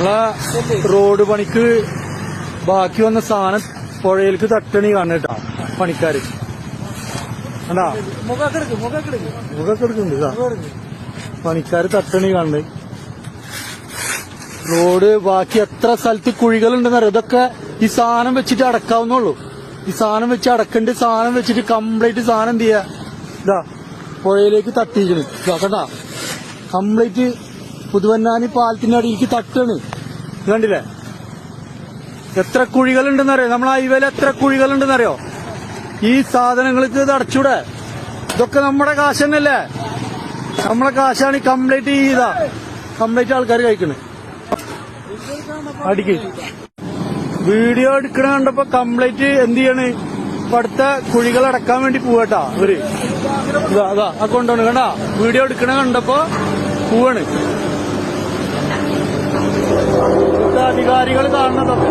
നമ്മളെ റോഡ് പണിക്ക് ബാക്കി വന്ന സാധനം പുഴയിലേക്ക് തട്ടണി കാണുട്ടാ പണിക്കാര്. കണ്ടാ? എടുക്കുന്നുണ്ട് പണിക്കാര് തട്ടണി കാണുന്നത് റോഡ് ബാക്കി എത്ര സ്ഥലത്ത് കുഴികളുണ്ടെന്ന് അറിയാം ഇതൊക്കെ ഈ സാധനം വെച്ചിട്ട് അടക്കാവുന്നുള്ളൂ ഈ സാധനം വെച്ച് അടക്കണ്ട് സാധനം വെച്ചിട്ട് കംപ്ലീറ്റ് സാധനം എന്ത് ചെയ്യാ? ഇതാ പുഴയിലേക്ക് തട്ടിയിരിക്കണ്. കണ്ടാ? കംപ്ലീറ്റ് പുതുവന്നാനി പാലത്തിന്റെ അടിയിലേക്ക് തട്ടാണ്. കണ്ടില്ലേ? എത്ര കുഴികളുണ്ടെന്നറിയോ? നമ്മൾ ഹൈവേയിൽ എത്ര കുഴികളുണ്ടെന്നറിയോ? ഈ സാധനങ്ങൾക്ക് ഇത് അടച്ചൂടെ? ഇതൊക്കെ നമ്മുടെ കാശ് തന്നെയല്ലേ നമ്മളെ കാശാണ് ഈ കംപ്ലീറ്റ് ചെയ്താ കംപ്ലീറ്റ് ആൾക്കാർ കഴിക്കണേ. അടിക്ക്. വീഡിയോ എടുക്കണ കണ്ടപ്പോ കംപ്ലീറ്റ് എന്ത് ചെയ്യണ്? ഇപ്പൊ അടുത്ത കുഴികൾ അടക്കാൻ വേണ്ടി പോവട്ടാ ഇവർ. ഇതാ അതാ കൊണ്ടുപോണ് കണ്ടാ? വീഡിയോ എടുക്കണ കണ്ടപ്പോ പോവാണ്. അധികാരികൾ കാണുന്നതൊക്കെ